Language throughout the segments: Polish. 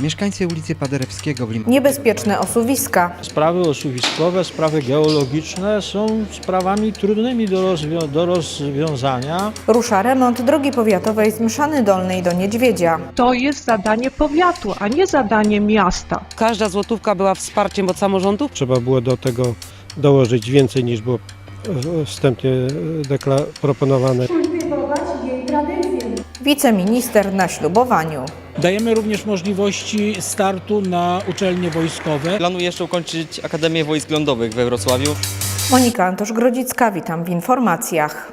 Mieszkańcy ulicy Paderewskiego w Limanowej Niebezpieczne osuwiska. Sprawy osuwiskowe, sprawy geologiczne są sprawami trudnymi do, rozwią- do rozwiązania. Rusza remont drogi powiatowej z Mszany Dolnej do Niedźwiedzia. To jest zadanie powiatu, a nie zadanie miasta. Każda złotówka była wsparciem od samorządów. Trzeba było do tego dołożyć więcej niż było wstępnie proponowane. Wiceminister na ślubowaniu. Dajemy również możliwości startu na uczelnie wojskowe. Planuję jeszcze ukończyć Akademię Wojsk Lądowych we Wrocławiu. Monika Antosz-Grodzicka, witam w informacjach.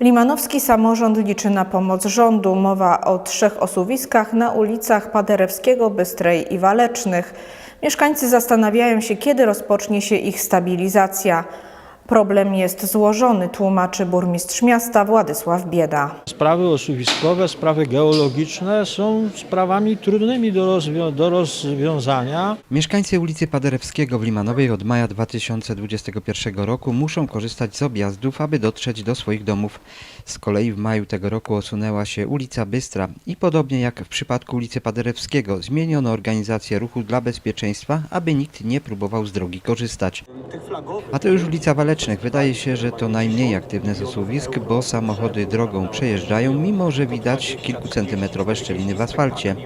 Limanowski samorząd liczy na pomoc rządu. Mowa o trzech osuwiskach na ulicach Paderewskiego, Bystrej i Walecznych. Mieszkańcy zastanawiają się, kiedy rozpocznie się ich stabilizacja. Problem jest złożony, tłumaczy burmistrz miasta Władysław Bieda. Sprawy osuwiskowe, sprawy geologiczne są sprawami trudnymi do, rozwią- do rozwiązania. Mieszkańcy ulicy Paderewskiego w Limanowej od maja 2021 roku muszą korzystać z objazdów, aby dotrzeć do swoich domów. Z kolei w maju tego roku osunęła się ulica Bystra i podobnie jak w przypadku ulicy Paderewskiego zmieniono organizację ruchu dla bezpieczeństwa, aby nikt nie próbował z drogi korzystać. A to już ulica Walecznych. Wydaje się, że to najmniej aktywne z bo samochody drogą przejeżdżają, mimo że widać kilkucentymetrowe szczeliny w asfalcie.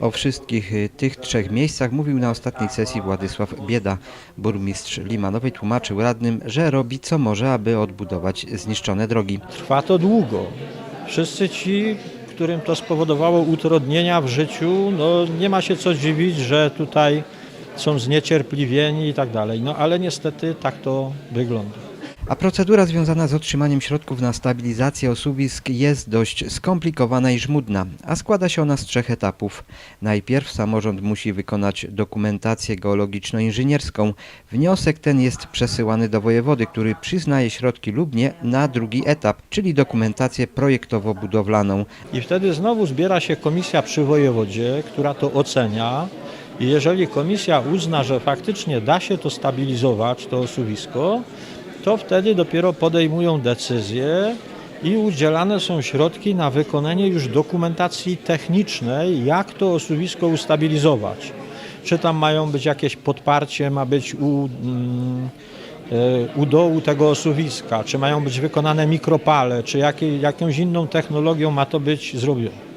O wszystkich tych trzech miejscach mówił na ostatniej sesji Władysław Bieda. Burmistrz Limanowej tłumaczył radnym, że robi co może, aby odbudować zniszczone drogi. Trwa to długo. Wszyscy ci, którym to spowodowało utrudnienia w życiu, no nie ma się co dziwić, że tutaj są zniecierpliwieni i tak dalej. No ale niestety tak to wygląda. A procedura związana z otrzymaniem środków na stabilizację osuwisk jest dość skomplikowana i żmudna, a składa się ona z trzech etapów. Najpierw samorząd musi wykonać dokumentację geologiczno-inżynierską. Wniosek ten jest przesyłany do wojewody, który przyznaje środki lub nie na drugi etap, czyli dokumentację projektowo-budowlaną. I wtedy znowu zbiera się komisja przy wojewodzie, która to ocenia. I jeżeli komisja uzna, że faktycznie da się to stabilizować, to osuwisko, to wtedy dopiero podejmują decyzje i udzielane są środki na wykonanie już dokumentacji technicznej, jak to osuwisko ustabilizować. Czy tam mają być jakieś podparcie, ma być u, mm, e, u dołu tego osuwiska, czy mają być wykonane mikropale, czy jakąś inną technologią ma to być zrobione.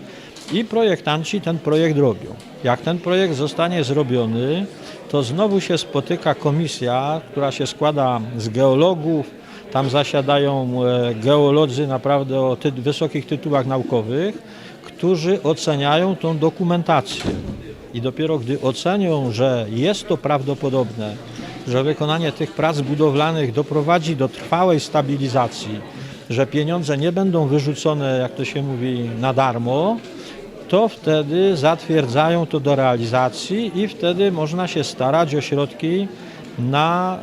I projektanci ten projekt robią. Jak ten projekt zostanie zrobiony, to znowu się spotyka komisja, która się składa z geologów, tam zasiadają e, geolodzy naprawdę o ty wysokich tytułach naukowych, którzy oceniają tą dokumentację. I dopiero gdy ocenią, że jest to prawdopodobne, że wykonanie tych prac budowlanych doprowadzi do trwałej stabilizacji, że pieniądze nie będą wyrzucone, jak to się mówi, na darmo, to wtedy zatwierdzają to do realizacji i wtedy można się starać o środki na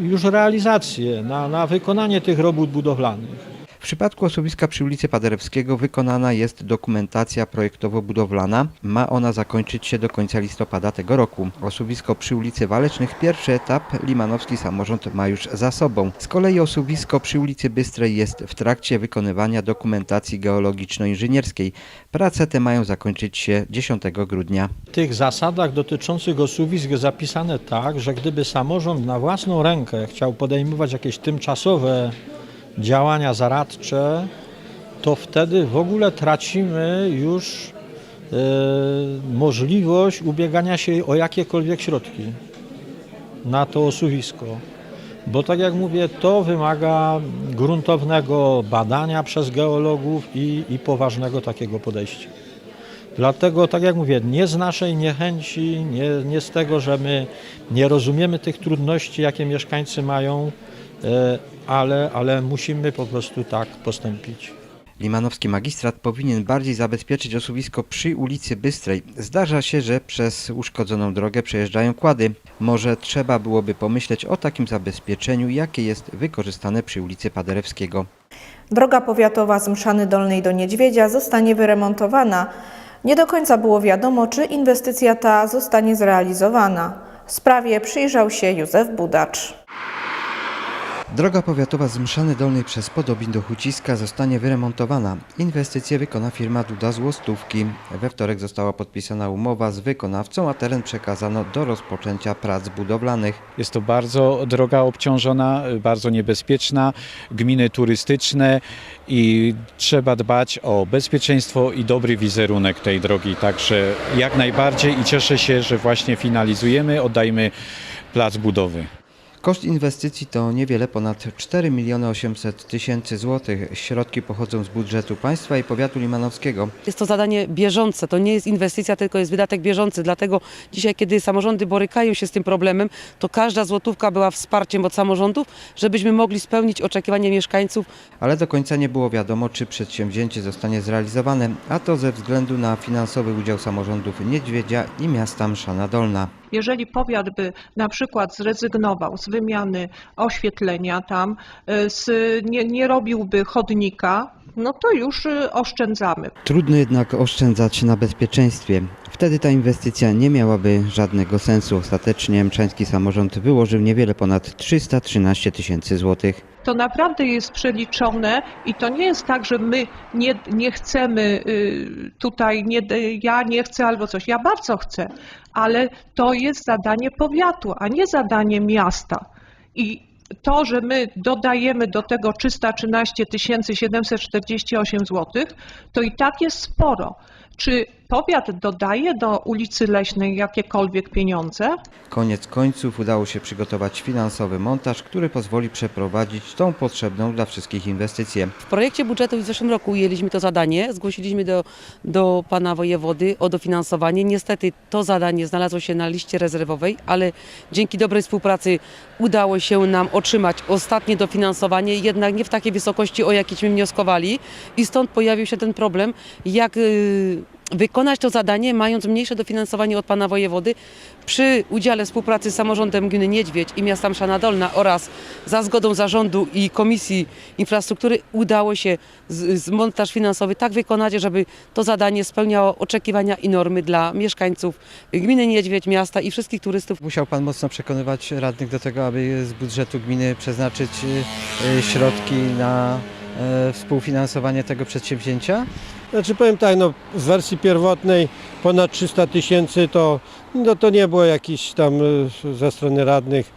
już realizację, na, na wykonanie tych robót budowlanych. W przypadku osuwiska przy ulicy Paderewskiego wykonana jest dokumentacja projektowo-budowlana. Ma ona zakończyć się do końca listopada tego roku. Osuwisko przy ulicy Walecznych, pierwszy etap limanowski samorząd ma już za sobą. Z kolei osuwisko przy ulicy Bystrej jest w trakcie wykonywania dokumentacji geologiczno-inżynierskiej. Prace te mają zakończyć się 10 grudnia. W tych zasadach dotyczących osuwisk zapisane tak, że gdyby samorząd na własną rękę chciał podejmować jakieś tymczasowe działania zaradcze, to wtedy w ogóle tracimy już e, możliwość ubiegania się o jakiekolwiek środki na to osuwisko. Bo tak jak mówię, to wymaga gruntownego badania przez geologów i, i poważnego takiego podejścia. Dlatego, tak jak mówię, nie z naszej niechęci, nie, nie z tego, że my nie rozumiemy tych trudności, jakie mieszkańcy mają, ale, ale musimy po prostu tak postąpić. Limanowski magistrat powinien bardziej zabezpieczyć osuwisko przy ulicy Bystrej. Zdarza się, że przez uszkodzoną drogę przejeżdżają kłady. Może trzeba byłoby pomyśleć o takim zabezpieczeniu, jakie jest wykorzystane przy ulicy Paderewskiego. Droga powiatowa z Mszany Dolnej do Niedźwiedzia zostanie wyremontowana. Nie do końca było wiadomo, czy inwestycja ta zostanie zrealizowana. Sprawie przyjrzał się Józef Budacz. Droga powiatowa z Mszany Dolnej przez Podobin do Huciska zostanie wyremontowana. Inwestycję wykona firma Duda z Łostówki. We wtorek została podpisana umowa z wykonawcą, a teren przekazano do rozpoczęcia prac budowlanych. Jest to bardzo droga obciążona, bardzo niebezpieczna, gminy turystyczne i trzeba dbać o bezpieczeństwo i dobry wizerunek tej drogi. Także jak najbardziej i cieszę się, że właśnie finalizujemy, oddajmy plac budowy. Koszt inwestycji to niewiele ponad 4 miliony 800 tysięcy złotych. Środki pochodzą z budżetu państwa i powiatu limanowskiego. Jest to zadanie bieżące, to nie jest inwestycja, tylko jest wydatek bieżący. Dlatego dzisiaj, kiedy samorządy borykają się z tym problemem, to każda złotówka była wsparciem od samorządów, żebyśmy mogli spełnić oczekiwania mieszkańców Ale do końca nie było wiadomo, czy przedsięwzięcie zostanie zrealizowane, a to ze względu na finansowy udział samorządów Niedźwiedzia i miasta Mszana Dolna. Jeżeli powiat by na przykład zrezygnował z wymiany oświetlenia tam, y, z, nie, nie robiłby chodnika, no to już y, oszczędzamy. Trudno jednak oszczędzać na bezpieczeństwie. Wtedy ta inwestycja nie miałaby żadnego sensu. Ostatecznie mczański samorząd wyłożył niewiele ponad 313 tysięcy złotych. To naprawdę jest przeliczone i to nie jest tak, że my nie, nie chcemy y, tutaj, nie, ja nie chcę albo coś. Ja bardzo chcę, ale to jest zadanie powiatu, a nie zadanie miasta. I to, że my dodajemy do tego 313 748 zł, to i tak jest sporo. Czy powiat dodaje do ulicy Leśnej jakiekolwiek pieniądze? Koniec końców udało się przygotować finansowy montaż, który pozwoli przeprowadzić tą potrzebną dla wszystkich inwestycję. W projekcie budżetu w zeszłym roku ujęliśmy to zadanie, zgłosiliśmy do, do pana wojewody o dofinansowanie. Niestety to zadanie znalazło się na liście rezerwowej, ale dzięki dobrej współpracy udało się nam otrzymać ostatnie dofinansowanie, jednak nie w takiej wysokości, o jakieśmy wnioskowali i stąd pojawił się ten problem, jak y, wykonać to zadanie, mając mniejsze dofinansowanie od pana wojewody przy udziale współpracy z samorządem gminy Niedźwiedź i miasta Mszana Dolna oraz za zgodą zarządu i Komisji Infrastruktury udało się z, z montaż finansowy tak wykonać, żeby to zadanie spełniało oczekiwania i normy dla mieszkańców gminy Niedźwiedź, miasta i wszystkich turystów. Musiał Pan mocno przekonywać radnych do tego, aby z budżetu gminy przeznaczyć y, środki na y, współfinansowanie tego przedsięwzięcia? Znaczy powiem tak, no w wersji pierwotnej ponad 300 tysięcy to, no, to nie było jakichś tam y, ze strony radnych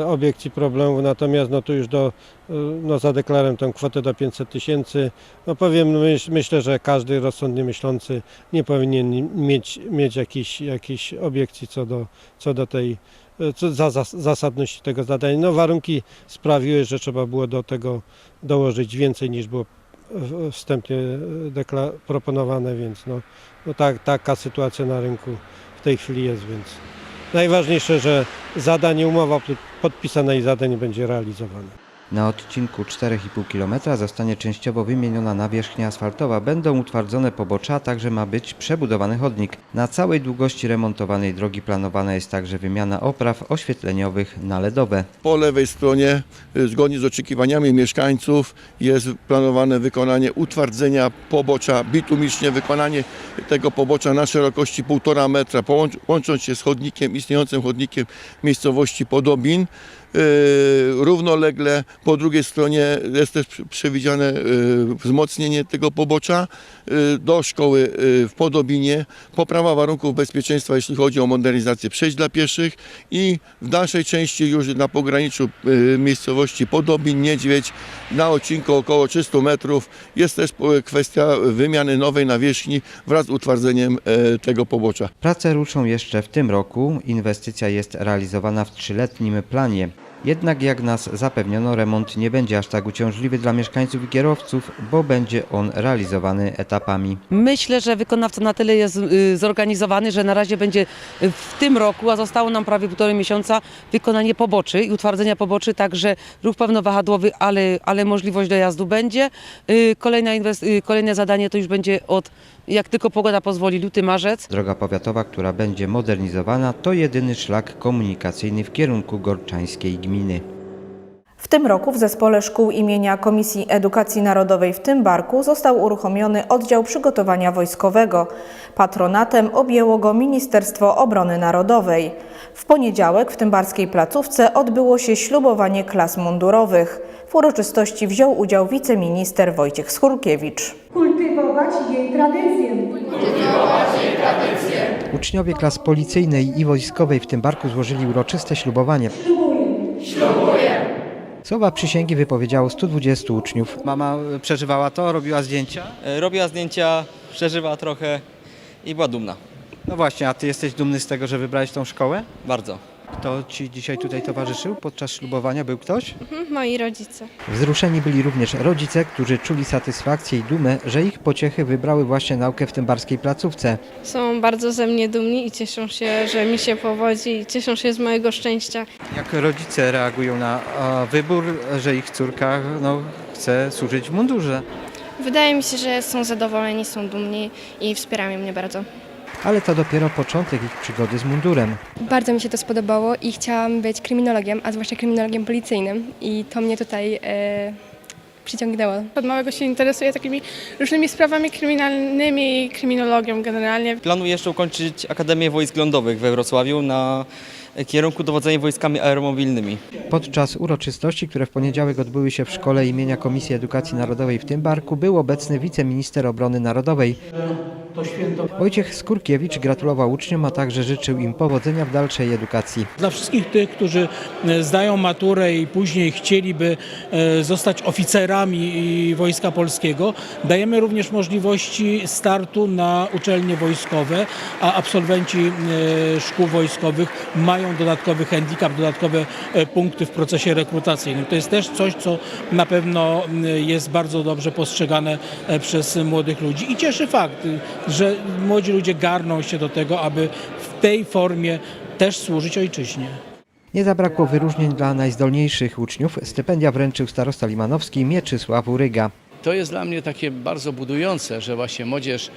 y, obiekcji problemów, natomiast no tu już do, y, no zadeklarowałem tą kwotę do 500 tysięcy. No powiem, myśl, myślę, że każdy rozsądnie myślący nie powinien mieć, mieć jakichś, jakichś obiekcji co do, co do tej co za, za, zasadności tego zadania. No warunki sprawiły, że trzeba było do tego dołożyć więcej niż było wstępnie proponowane, więc no, no tak, taka sytuacja na rynku w tej chwili jest, więc najważniejsze, że zadanie, umowa pod- podpisana i zadanie będzie realizowane. Na odcinku 4,5 km zostanie częściowo wymieniona nawierzchnia asfaltowa, będą utwardzone pobocza, a także ma być przebudowany chodnik. Na całej długości remontowanej drogi planowana jest także wymiana opraw oświetleniowych na LEDowe. Po lewej stronie, y, zgodnie z oczekiwaniami mieszkańców, jest planowane wykonanie utwardzenia pobocza bitumicznie, wykonanie tego pobocza na szerokości 1,5 metra, łącząc się z chodnikiem, istniejącym chodnikiem miejscowości Podobin. Yy, Równolegle po drugiej stronie jest też przewidziane yy, wzmocnienie tego pobocza yy, do szkoły w Podobinie, poprawa warunków bezpieczeństwa, jeśli chodzi o modernizację przejść dla pieszych i w dalszej części już na pograniczu miejscowości Podobin, Niedźwiedź, na odcinku około 300 metrów jest też kwestia wymiany nowej nawierzchni wraz z utwardzeniem tego pobocza. Prace ruszą jeszcze w tym roku. Inwestycja jest realizowana w trzyletnim planie. Jednak jak nas zapewniono, remont nie będzie aż tak uciążliwy dla mieszkańców i kierowców, bo będzie on realizowany etapami. Myślę, że wykonawca na tyle jest y, zorganizowany, że na razie będzie y, w tym roku, a zostało nam prawie półtorej miesiąca, wykonanie poboczy i utwardzenia poboczy, także ruch pełnowahadłowy, ale, ale możliwość dojazdu będzie. Y, kolejne zadanie to już będzie od, jak tylko pogoda pozwoli, luty, marzec. Droga powiatowa, która będzie modernizowana, to jedyny szlak komunikacyjny w kierunku gorczańskiej gminy. W tym roku w Zespole Szkół imienia Komisji Edukacji Narodowej w Tymbarku został uruchomiony oddział przygotowania wojskowego. Patronatem objęło go Ministerstwo Obrony Narodowej. W poniedziałek w tymbarskiej placówce odbyło się ślubowanie klas mundurowych. W uroczystości wziął udział wiceminister Wojciech Skurkiewicz. Kultywować jej tradycję. Uczniowie klas policyjnej i wojskowej w Tymbarku złożyli uroczyste ślubowanie. Ślubuję. Słowa przysięgi wypowiedziało 120 uczniów. Mama przeżywała to, robiła zdjęcia? E, Robiła zdjęcia, przeżywa trochę i była dumna. No właśnie, a ty jesteś dumny z tego, że wybrałeś tą szkołę? Bardzo. Kto ci dzisiaj tutaj towarzyszył podczas ślubowania? Był ktoś? Moi rodzice. Wzruszeni byli również rodzice, którzy czuli satysfakcję i dumę, że ich pociechy wybrały właśnie naukę w tymbarskiej placówce. Są bardzo ze mnie dumni i cieszą się, że mi się powodzi i cieszą się z mojego szczęścia. Jak rodzice reagują na e, wybór, że ich córka no, chce służyć w mundurze? Wydaje mi się, że są zadowoleni, są dumni i wspierają mnie bardzo. Ale to dopiero początek ich przygody z mundurem. Bardzo mi się to spodobało i chciałam być kryminologiem, a zwłaszcza kryminologiem policyjnym i to mnie tutaj e, przyciągnęło. Od małego się interesuję takimi różnymi sprawami kryminalnymi i kryminologią generalnie. Planuję jeszcze ukończyć Akademię Wojsk Lądowych we Wrocławiu na kierunku dowodzenia wojskami aeromobilnymi. Podczas uroczystości, które w poniedziałek odbyły się w szkole imienia Komisji Edukacji Narodowej w Tymbarku, był obecny wiceminister obrony narodowej. Wojciech Skurkiewicz gratulował uczniom, a także życzył im powodzenia w dalszej edukacji. Dla wszystkich tych, którzy e, zdają maturę i później chcieliby e, zostać oficerami Wojska Polskiego, dajemy również możliwości startu na uczelnie wojskowe, a absolwenci e, szkół wojskowych mają dodatkowy handicap, dodatkowe e, punkty w procesie rekrutacyjnym. To jest też coś, co na pewno m, jest bardzo dobrze postrzegane e, przez młodych ludzi i cieszy fakt, że młodzi ludzie garną się do tego, aby w tej formie też służyć ojczyźnie. Nie zabrakło wyróżnień dla najzdolniejszych uczniów. Stypendia wręczył starosta limanowski Mieczysław Uryga. To jest dla mnie takie bardzo budujące, że właśnie młodzież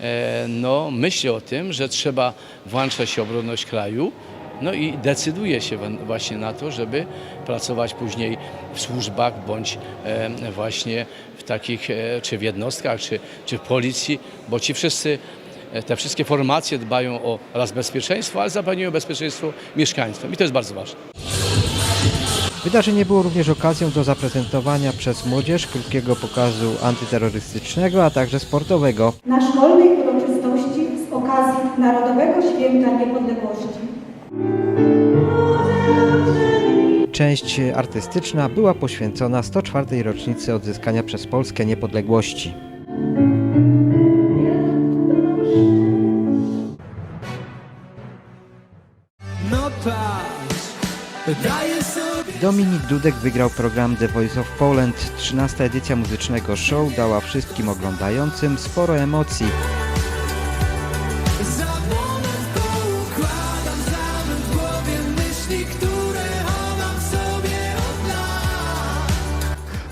e, no, myśli o tym, że trzeba włączać się w obronność kraju, no i decyduje się właśnie na to, żeby pracować później w służbach bądź e, właśnie w takich, e, czy w jednostkach, czy, czy w policji, bo ci wszyscy, e, te wszystkie formacje dbają o raz bezpieczeństwo, ale zapewniają bezpieczeństwo mieszkańcom i to jest bardzo ważne. Wydarzenie było również okazją do zaprezentowania przez młodzież krótkiego pokazu antyterrorystycznego, a także sportowego. Na szkolnej uroczystości z okazji Narodowego Święta Niepodległości. Część artystyczna była poświęcona 104. rocznicy odzyskania przez Polskę niepodległości. Dominik Dudek wygrał program The Voice of Poland. 13. edycja muzycznego show dała wszystkim oglądającym sporo emocji.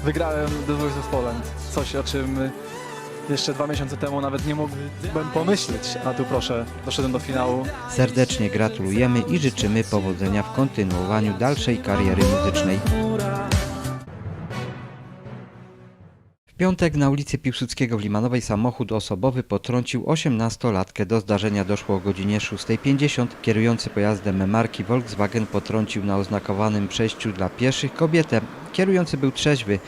Wygrałem The Voice of Poland. Coś, o czym jeszcze dwa miesiące temu nawet nie mógłbym pomyśleć. A tu proszę, doszedłem do finału. Serdecznie gratulujemy i życzymy powodzenia w kontynuowaniu dalszej kariery muzycznej. Piątek na ulicy Piłsudskiego w Limanowej samochód osobowy potrącił 18-latkę. Do zdarzenia doszło o godzinie 6.50. Kierujący pojazdem marki Volkswagen potrącił na oznakowanym przejściu dla pieszych kobietę. Kierujący był trzeźwy,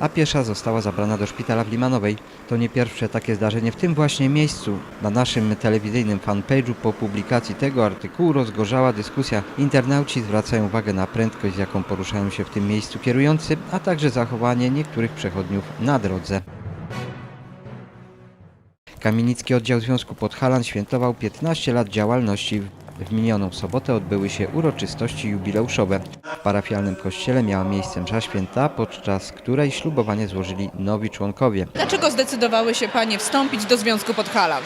a piesza została zabrana do szpitala w Limanowej. To nie pierwsze takie zdarzenie w tym właśnie miejscu. Na naszym telewizyjnym fanpage'u po publikacji tego artykułu rozgorzała dyskusja. Internauci zwracają uwagę na prędkość, z jaką poruszają się w tym miejscu kierujący, a także zachowanie niektórych przechodniów na drodze. Kamienicki Oddział Związku Podhalan świętował 15 lat działalności. W minioną sobotę odbyły się uroczystości jubileuszowe. W parafialnym kościele miała miejsce msza święta, podczas której ślubowanie złożyli nowi członkowie. Dlaczego zdecydowały się Panie wstąpić do Związku Podhalan?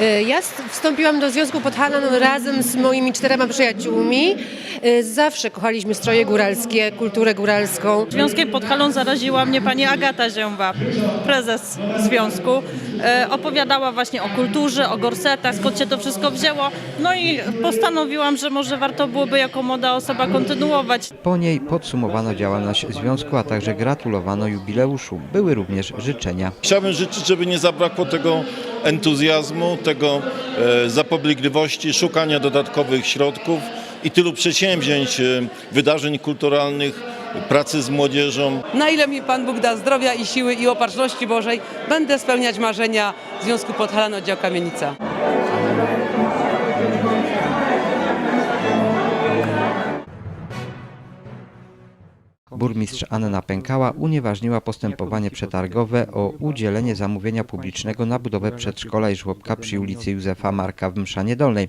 Y, Ja wstąpiłam do Związku Podhalan razem z moimi czterema przyjaciółmi. Y, Zawsze kochaliśmy stroje góralskie, kulturę góralską. Związkiem Podhalą zaraziła mnie pani Agata Zięba, prezes związku. E, opowiadała właśnie o kulturze, o gorsetach, skąd się to wszystko wzięło. No i postanowiłam, że może warto byłoby jako młoda osoba kontynuować. Po niej podsumowano działalność związku, a także gratulowano jubileuszu. Były również życzenia. Chciałbym życzyć, żeby nie zabrakło tego entuzjazmu, tego e, zapobiegliwości, szukania dodatkowych środków i tylu przedsięwzięć, e, wydarzeń kulturalnych, pracy z młodzieżą. Na ile mi Pan Bóg da zdrowia i siły i opatrzności Bożej, będę spełniać marzenia Związku Podhalan Oddział Kamienica. Burmistrz Anna Pękała unieważniła postępowanie przetargowe o udzielenie zamówienia publicznego na budowę przedszkola i żłobka przy ulicy Józefa Marka w Mszanie Dolnej.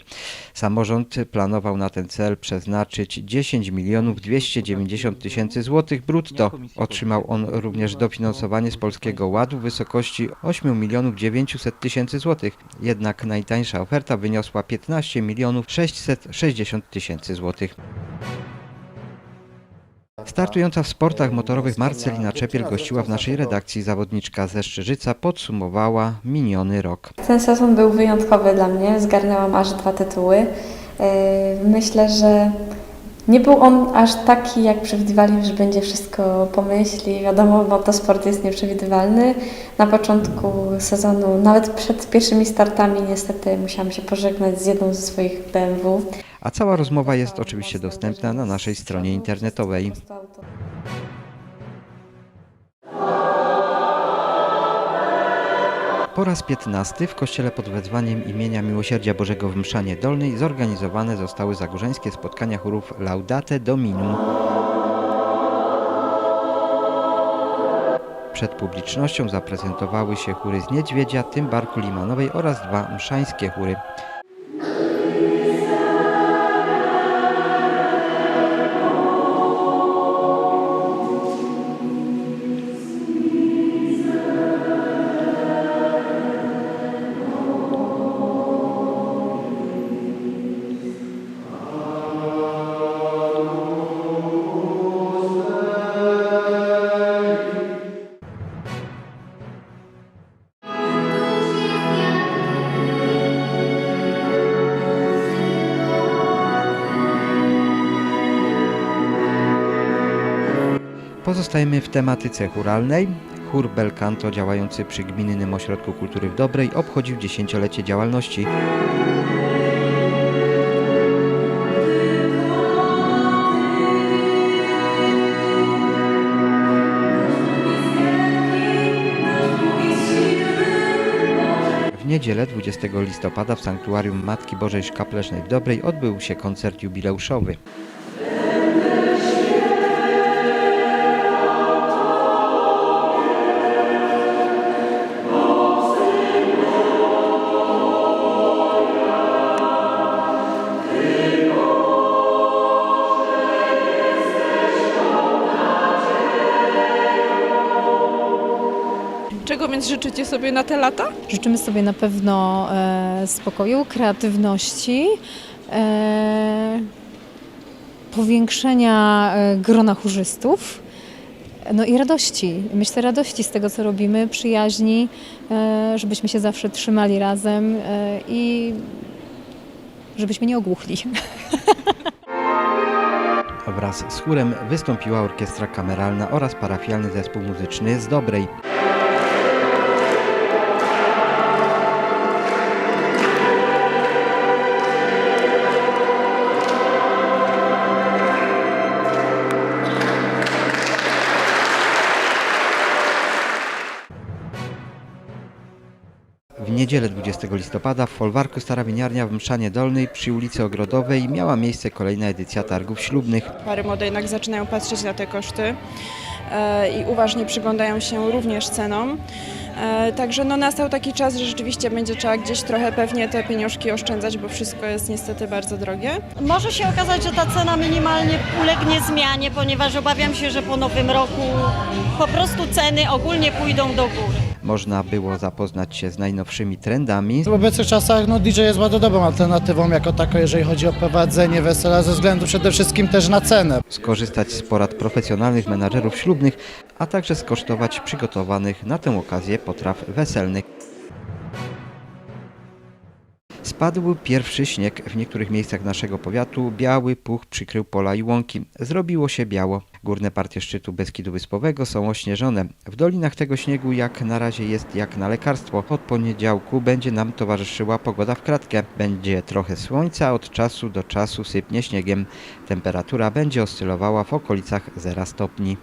Samorząd planował na ten cel przeznaczyć 10 milionów 290 tysięcy złotych brutto. Otrzymał on również dofinansowanie z Polskiego Ładu w wysokości 8 milionów 900 tysięcy złotych. Jednak najtańsza oferta wyniosła 15 milionów 660 tysięcy złotych. Startująca w sportach motorowych Marcelina Czepiel gościła w naszej redakcji zawodniczka ze Szczyżyca, podsumowała miniony rok. Ten sezon był wyjątkowy dla mnie, zgarnęłam aż dwa tytuły. Yy, Myślę, że nie był on aż taki, jak przewidywali, że będzie wszystko po myśli. Wiadomo, bo to sport jest nieprzewidywalny. Na początku sezonu, nawet przed pierwszymi startami, niestety musiałam się pożegnać z jedną ze swoich BMW. A cała rozmowa jest oczywiście dostępna na naszej stronie internetowej. Po raz 15 w kościele pod wezwaniem imienia Miłosierdzia Bożego w Mszanie Dolnej zorganizowane zostały zagórzańskie spotkania chórów Laudate Dominum. Przed publicznością zaprezentowały się chóry z Niedźwiedzia, Tymbarku Limanowej oraz dwa mszańskie chóry. Pozostajemy w tematyce chóralnej. Chór Belcanto działający przy Gminnym Ośrodku Kultury w Dobrej obchodził dziesięciolecie działalności. W niedzielę 20 listopada w Sanktuarium Matki Bożej Szkaplecznej w Dobrej odbył się koncert jubileuszowy. Życzycie sobie na te lata? Życzymy sobie na pewno e, spokoju, kreatywności, e, powiększenia e, grona chórzystów, no i radości. Myślę radości z tego, co robimy, przyjaźni, e, żebyśmy się zawsze trzymali razem e, i żebyśmy nie ogłuchli. Wraz z chórem wystąpiła orkiestra kameralna oraz parafialny zespół muzyczny z Dobrej. W niedzielę 20 listopada w folwarku Stara Winiarnia w Mszanie Dolnej przy ulicy Ogrodowej miała miejsce kolejna edycja targów ślubnych. Pary młode jednak zaczynają patrzeć na te koszty e, i uważnie przyglądają się również cenom. E, Także no nastał taki czas, że rzeczywiście będzie trzeba gdzieś trochę pewnie te pieniążki oszczędzać, bo wszystko jest niestety bardzo drogie. Może się okazać, że ta cena minimalnie ulegnie zmianie, ponieważ obawiam się, że po nowym roku po prostu ceny ogólnie pójdą do góry. Można było zapoznać się z najnowszymi trendami, W obecnych czasach no, DJ jest bardzo dobrą alternatywą jako taką, jeżeli chodzi o prowadzenie wesela, ze względu przede wszystkim też na cenę. skorzystać z porad profesjonalnych menadżerów ślubnych, a także skosztować przygotowanych na tę okazję potraw weselnych. Spadł pierwszy śnieg w niektórych miejscach naszego powiatu. Biały puch przykrył pola i łąki. Zrobiło się biało. Górne partie szczytu Beskidu Wyspowego są ośnieżone. W dolinach tego śniegu jak na razie jest jak na lekarstwo. Od poniedziałku będzie nam towarzyszyła pogoda w kratkę. Będzie trochę słońca, od czasu do czasu sypnie śniegiem. Temperatura będzie oscylowała w okolicach 0 stopni.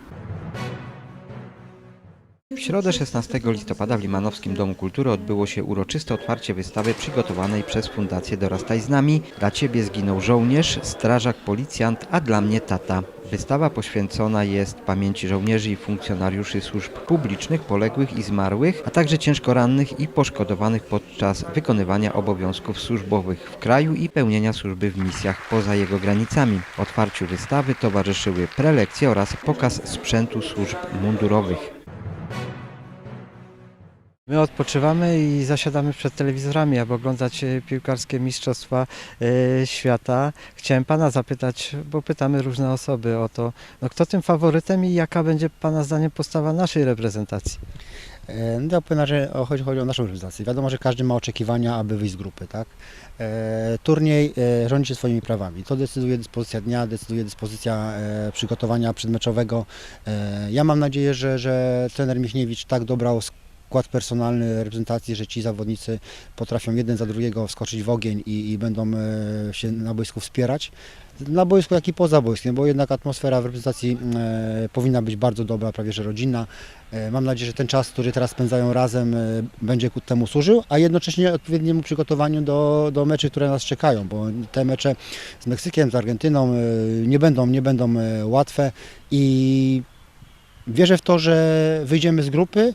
W środę 16 listopada w Limanowskim Domu Kultury odbyło się uroczyste otwarcie wystawy przygotowanej przez Fundację Dorastaj z nami. Dla Ciebie zginął żołnierz, strażak, policjant, a dla mnie tata. Wystawa poświęcona jest pamięci żołnierzy i funkcjonariuszy służb publicznych, poległych i zmarłych, a także ciężko rannych i poszkodowanych podczas wykonywania obowiązków służbowych w kraju i pełnienia służby w misjach poza jego granicami. Otwarciu wystawy towarzyszyły prelekcje oraz pokaz sprzętu służb mundurowych. My odpoczywamy i zasiadamy przed telewizorami, aby oglądać e, piłkarskie mistrzostwa e, świata. Chciałem pana zapytać, bo pytamy różne osoby o to, no kto tym faworytem i jaka będzie pana zdaniem postawa naszej reprezentacji? E, No, powiem, że chodzi, chodzi o naszą reprezentację. Wiadomo, że każdy ma oczekiwania, aby wyjść z grupy, tak? E, turniej e, rządzi się swoimi prawami. To decyduje dyspozycja dnia, decyduje dyspozycja e, przygotowania przedmeczowego. E, ja mam nadzieję, że, że trener Michniewicz tak dobrał skład personalny reprezentacji, że ci zawodnicy potrafią jeden za drugiego wskoczyć w ogień i, i będą e, się na boisku wspierać. Na boisku, jak i poza boiskiem, bo jednak atmosfera w reprezentacji e, powinna być bardzo dobra, prawie że rodzinna. E, Mam nadzieję, że ten czas, który teraz spędzają razem, będzie ku temu służył, a jednocześnie odpowiedniemu przygotowaniu do, do meczy, które nas czekają, bo te mecze z Meksykiem, z Argentyną nie będą, nie będą łatwe i wierzę w to, że wyjdziemy z grupy,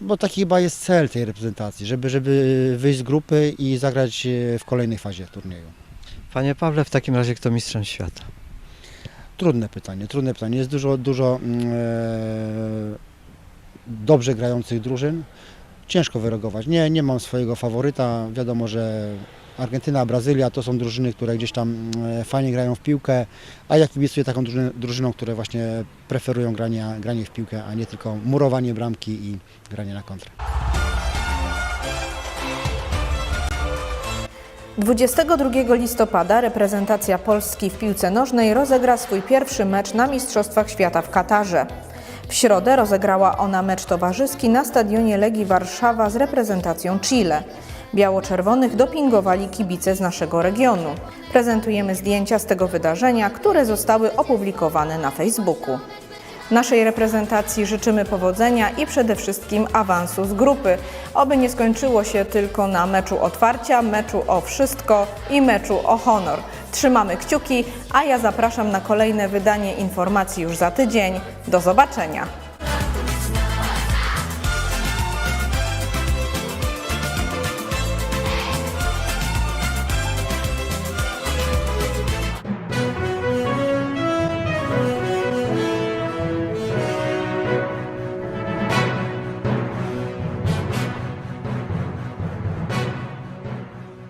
bo taki chyba jest cel tej reprezentacji, żeby, żeby wyjść z grupy i zagrać e, w kolejnej fazie turnieju. Panie Pawle, w takim razie kto mistrzem świata? Trudne pytanie, trudne pytanie. Jest dużo, dużo mm, e, dobrze grających drużyn. Ciężko wyrogować. Nie, nie mam swojego faworyta. Wiadomo, że Argentyna, Brazylia to są drużyny, które gdzieś tam e, fajnie grają w piłkę, a ja kibicuję taką drużyną, które właśnie preferują granie, granie w piłkę, a nie tylko murowanie bramki i granie na kontrę. 22 listopada reprezentacja Polski w piłce nożnej rozegra swój pierwszy mecz na Mistrzostwach Świata w Katarze. W środę rozegrała ona mecz towarzyski na stadionie Legii Warszawa z reprezentacją Chile. Biało-czerwonych dopingowali kibice z naszego regionu. Prezentujemy zdjęcia z tego wydarzenia, które zostały opublikowane na Facebooku. Naszej reprezentacji życzymy powodzenia i przede wszystkim awansu z grupy. Oby nie skończyło się tylko na meczu otwarcia, meczu o wszystko i meczu o honor. Trzymamy kciuki, a ja zapraszam na kolejne wydanie informacji już za tydzień. Do zobaczenia.